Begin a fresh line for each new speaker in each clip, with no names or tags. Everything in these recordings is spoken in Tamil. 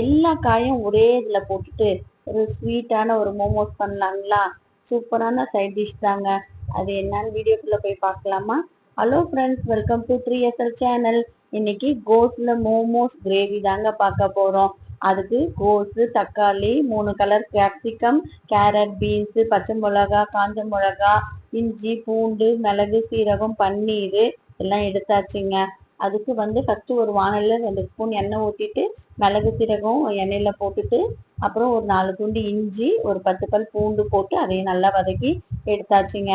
எல்லா காயும் ஒரே இதில் போட்டுட்டு ஒரு ஸ்வீட்டான ஒரு மோமோஸ் பண்ணலாங்களா? சூப்பரான சைட் டிஷ் தாங்க. அது என்னன்னு வீடியோக்குள்ளே போய் பார்க்கலாமா? Hello friends welcome to three SL channel இன்னைக்கு கோஸில் மோமோஸ் கிரேவி தாங்க பார்க்க போகிறோம் அதுக்கு கோஸு தக்காளி மூணு கலர் கேப்சிகம் கேரட் பீன்ஸு பச்சை மிளகா காஞ்ச மிளகா இஞ்சி பூண்டு மிளகு சீரகம் பன்னீர் எல்லாம் எடுத்தாச்சுங்க. அதுக்கு வந்து ஃபஸ்ட்டு ஒரு வானலில் ரெண்டு ஸ்பூன் எண்ணெய் ஊற்றிட்டு மிளகு சீரகம் எண்ணெயில் போட்டுட்டு அப்புறம் ஒரு நாலு துண்டு இஞ்சி ஒரு பத்து பல் பூண்டு போட்டு அதையும் நல்லா வதக்கி எடுத்தாச்சுங்க.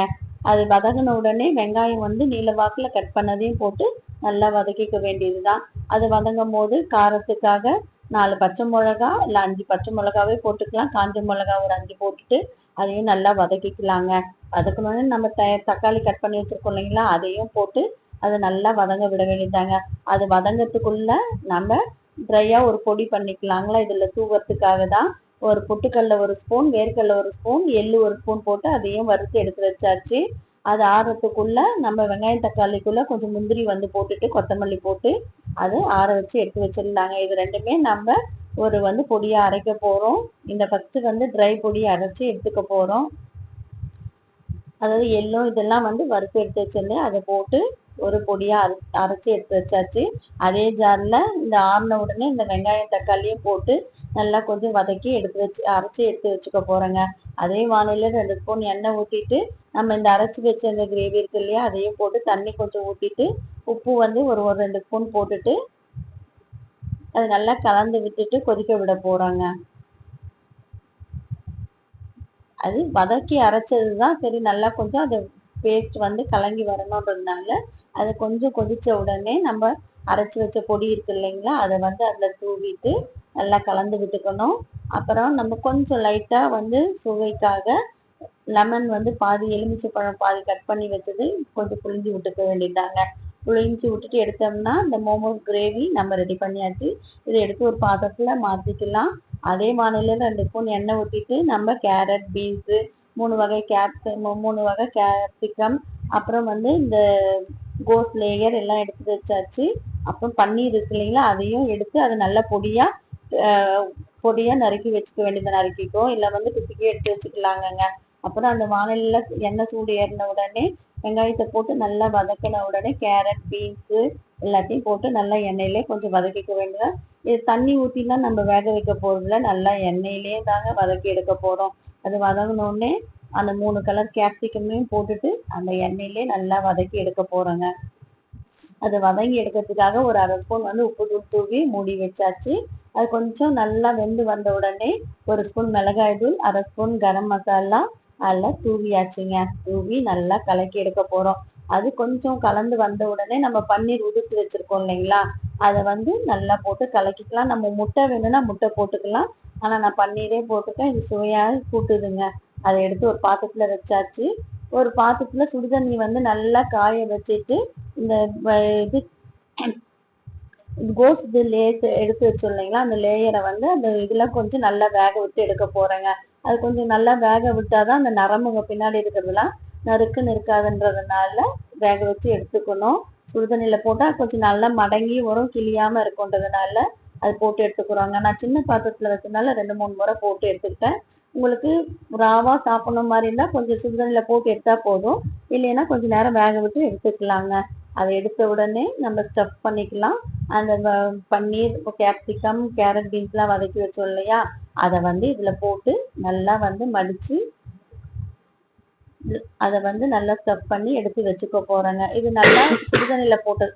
அது வதங்கின உடனே வெங்காயம் வந்து நீல வாக்கில் கட் பண்ணதையும் போட்டு நல்லா வதக்கிக்க வேண்டியதுதான். அது வதங்கும் போது காரத்துக்காக நாலு பச்சை மிளகா இல்லை அஞ்சு பச்சை மிளகாவே போட்டுக்கலாம். காஞ்ச மிளகா ஒரு அஞ்சு போட்டுட்டு அதையும் நல்லா வதக்கிக்கலாங்க. வதக்கணும்னு நம்ம த தக்காளி கட் பண்ணி வச்சுருக்கோம் இல்லைங்களா? அதையும் போட்டு அதை நல்லா வதங்க விட வேண்டியதாங்க அது வதங்கறதுக்குள்ள நம்ம ட்ரையா ஒரு பொடி பண்ணிக்கலாங்களா? இதுல தூவறதுக்காக தான் ஒரு பொட்டுக்கல்ல ஒரு ஸ்பூன் வேர்க்கல்ல ஒரு ஸ்பூன் எள்ளு ஒரு ஸ்பூன் போட்டு அதையும் வறுத்து எடுத்து வச்சாச்சு. அது ஆறுறதுக்குள்ள நம்ம வெங்காயம் தக்காளிக்குள்ள கொஞ்சம் முந்திரி வந்து போட்டுட்டு கொத்தமல்லி போட்டு அது ஆற வச்சு எடுத்து வச்சிருந்தாங்க இது ரெண்டுமே நம்ம ஒரு வந்து பொடியாக அரைக்க போறோம். இந்த ஃபர்ஸ்ட் வந்து ட்ரை பொடியை அரைச்சு எடுத்துக்க போறோம். அதாவது எள்ளோ இதெல்லாம் வந்து வறுத்து எடுத்து வச்சிருந்தேன் அதை போட்டு ஒரு பொடியா அரை அரைச்சி எடுத்து வச்சாச்சு. அதே ஜார்ல இந்த ஆறின உடனே இந்த வெங்காயம் தக்காளியும் போட்டு நல்லா கொஞ்சம் வதக்கி எடுத்து வச்சு அரைச்சி எடுத்து வச்சுக்க போறேங்க. அதே வானிலையில ரெண்டு ஸ்பூன் எண்ணெய் ஊத்திட்டு நம்ம இந்த அரைச்சி வச்ச இந்த கிரேவி இருக்கு இல்லையா அதையும் போட்டு தண்ணி கொஞ்சம் ஊத்திட்டு உப்பு வந்து ஒரு ஒரு ரெண்டு ஸ்பூன் போட்டுட்டு அது நல்லா கலந்து விட்டுட்டு கொதிக்க விட போறாங்க. அது வதக்கி அரைச்சது தான் சரி நல்லா கொஞ்சம் அது பேஸ்ட் வந்து கலங்கி வரணுன்றதுனால அது கொஞ்சம் கொதிச்ச உடனே நம்ம அரைச்சி வச்ச பொடி இருக்கு இல்லைங்களா அதை வந்து அதில் தூவிட்டு நல்லா கலந்து விட்டுக்கணும். அப்புறம் நம்ம கொஞ்சம் லைட்டாக வந்து சுவைக்காக லெமன் வந்து பாதி எலுமிச்சை பழம் பாதி கட் பண்ணி வச்சது கொஞ்சம் புளிஞ்சு விட்டுக்க வேண்டியதாங்க புளிஞ்சு விட்டுட்டு எடுத்தோம்னா இந்த மோமோஸ் கிரேவி நம்ம ரெடி பண்ணியாச்சு. இதை எடுத்து ஒரு பாத்திரத்தில் மாற்றிக்கலாம் அதே மாநிலம் ரெண்டு ஸ்பூன் எண்ணெய் ஊற்றிட்டு நம்ம கேரட் பீன்ஸு மூணு வகை கேப்சி மூணு வகை கேப்சிகம் அப்புறம் வந்து இந்த கோஸ் லேயர் எல்லாம் எடுத்து வச்சாச்சு. அப்புறம் பன்னீர் இருக்கு இல்லைங்களா அதையும் எடுத்து அது நல்லா பொடியாக பொடியாக நறுக்கி வச்சுக்க வேண்டியதை நறுக்கிக்கோ இல்லை வந்து குட்டிக்கே எடுத்து வச்சுக்கலாங்கங்க. அப்புறம் அந்த வானலில் எண்ணெய் சூடு ஏறின உடனே வெங்காயத்தை போட்டு நல்லா வதக்கின உடனே கேரட் பீன்ஸு எல்லாத்தையும் போட்டு நல்லா எண்ணெயிலே கொஞ்சம் வதக்கிக்க வேண்டும் இது தண்ணி ஊற்றிலாம் நம்ம வேக வைக்க போறதுல நல்லா எண்ணெயிலே தாங்க வதக்கி எடுக்க போறோம். அது வதங்கினோடனே அந்த மூணு கலர் கேப்சிகமையும் போட்டுட்டு அந்த எண்ணெயிலே நல்லா வதக்கி எடுக்க போறோங்க. அது வதங்கி எடுக்கிறதுக்காக ஒரு அரை ஸ்பூன் வந்து உப்பு தூள் தூவி மூடி வச்சாச்சு. அது கொஞ்சம் நல்லா வெந்து வந்த உடனே ஒரு ஸ்பூன் மிளகாய் தூள் அரை ஸ்பூன் கரம் மசாலா அதில் தூவியாச்சுங்க. தூவி நல்லா கலக்கி எடுக்க போகிறோம் அது கொஞ்சம் கலந்து வந்த உடனே நம்ம பன்னீர் உதுத்து வச்சுருக்கோம் இல்லைங்களா? அதை வந்து நல்லா போட்டு கலக்கிக்கலாம். நம்ம முட்டை வேணும்னா முட்டை போட்டுக்கலாம். ஆனால் நான் பன்னீரே போட்டுக்கேன் இது சுவையாக கூட்டுதுங்க. அதை எடுத்து ஒரு பாத்திரத்தில் வச்சாச்சு. ஒரு பாத்திரத்தில் சுடுதண்ணி வந்து நல்லா காய வச்சுட்டு இந்த இது கோஸ் இது லேஸ் எடுத்து வச்சோம் இல்லைங்களா அந்த லேயரை வந்து அந்த இதெல்லாம் கொஞ்சம் நல்லா வேக விட்டு எடுக்க போகிறேங்க அது கொஞ்சம் நல்லா வேக விட்டாதான் அந்த நரம்புங்க பின்னாடி இருக்கிறதுலாம் நறுக்குன்னு இருக்காதுன்றதுனால வேக வச்சு எடுத்துக்கணும். சுடுதண்ணியில் போட்டால் கொஞ்சம் நல்லா மடங்கி வரும் கிளியாமல் இருக்குன்றதுனால அது போட்டு எடுத்துக்கிறோங்க. நான் சின்ன பாத்திரத்தில் வச்சதுனால ரெண்டு மூணு முறை போட்டு எடுத்துக்கிட்டேன். உங்களுக்கு ராவாக சாப்பிடணும் மாதிரி இருந்தால் கொஞ்சம் சுடுதண்ணியில் போட்டு எடுத்தால் போதும். இல்லைன்னா கொஞ்சம் நேரம் வேக விட்டு எடுத்துக்கலாங்க. அதை எடுத்த உடனே நம்ம ஸ்டஃப் பண்ணிக்கலாம். அந்த பன்னீர் கேப்சிகம் கேரட் பீன்ஸ்லாம் வதக்கி வச்சோம் இல்லையா? அதை வந்து இதில் போட்டு நல்லா வந்து மடித்து அதை வந்து நல்லா ஸ்டஃப் பண்ணி எடுத்து வச்சுக்க போகிறேங்க இது நல்லா சுடுதண்ணியில் போட்டது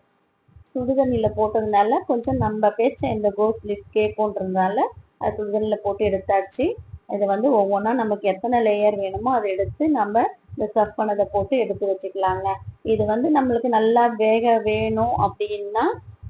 சுடுதண்ணியில் போட்டதுனால கொஞ்சம் நம்ம பேச்ச இந்த கோஸ் லிப் கேக்கும்ன்றதுனால அது சுடுதண்ணியில் போட்டு எடுத்தாச்சு. இது வந்து ஒவ்வொன்றா நமக்கு எத்தனை லேயர் வேணுமோ அதை எடுத்து நம்ம இந்த ஸ்டஃப் பண்ணதை போட்டு எடுத்து வச்சுக்கலாங்க. இது வந்து நம்மளுக்கு நல்லா வேக வேணும் அப்படின்னா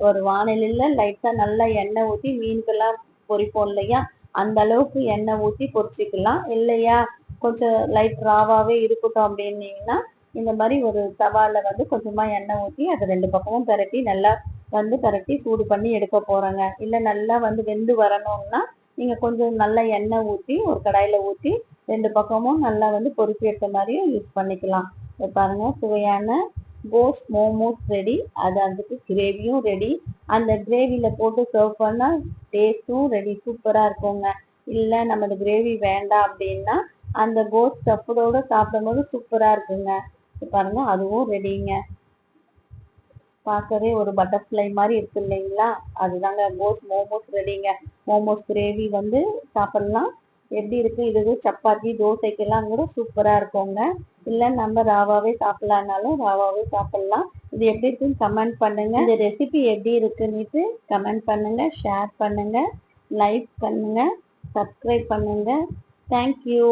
ஒரு வானிலையில லைட்டா நல்லா எண்ணெய் ஊற்றி மீனுக்கெல்லாம் பொரிப்போம் இல்லையா? அந்த அளவுக்கு எண்ணெய் ஊற்றி பொரிச்சிக்கலாம். இல்லையா? கொஞ்சம் லைட் ராவாவே இருக்கட்டும் அப்படின்னீங்கன்னா இந்த மாதிரி ஒரு தவால வந்து கொஞ்சமா எண்ணெய் ஊற்றி அதை ரெண்டு பக்கமும் பரட்டி நல்லா வந்து பரட்டி சூடு பண்ணி எடுக்க போகிறோங்க இல்லை நல்லா வந்து வெந்து வரணும்னா நீங்க கொஞ்சம் நல்லா எண்ணெய் ஊற்றி ஒரு கடாயில ஊற்றி ரெண்டு பக்கமும் நல்லா வந்து பொரிச்சு எடுத்த மாதிரியும் யூஸ் பண்ணிக்கலாம். பாருங்க சுவையான கோஸ் மோமோஸ் ரெடி அது அதுக்கு கிரேவியும் ரெடி அந்த கிரேவியில் போட்டு சர்வ் பண்ணால் டேஸ்ட்டும் ரெடி சூப்பராக இருக்குங்க. இல்லை நமக்கு கிரேவி வேண்டாம் அப்படின்னா அந்த கோஸ் ஸ்டஃப்டோடு சாப்பிடும்போது சூப்பராக இருக்குங்க. பாருங்கள் அதுவும் ரெடிங்க பார்க்கவே ஒரு பட்டர்ஃப்ளை மாதிரி இருக்கு இல்லைங்களா? அதுதாங்க கோஸ் மோமோஸ் ரெடிங்க மோமோஸ் கிரேவி வந்து சாப்பிட்லாம். எப்படி இருக்கு? இது சப்பாத்தி தோசைக்கெல்லாம் கூட சூப்பரா இருக்குங்க. இல்ல நம்ம ராவாவே சாப்பிடலாம்னாலும் ராவாவே சாப்பிடலாம். இது எப்படி இருக்குன்னு கமெண்ட் பண்ணுங்க. இந்த ரெசிபி எப்படி இருக்குன்னுட்டு கமெண்ட் பண்ணுங்க. ஷேர் பண்ணுங்க. லைக் பண்ணுங்க. சப்ஸ்கிரைப் பண்ணுங்க. Thank you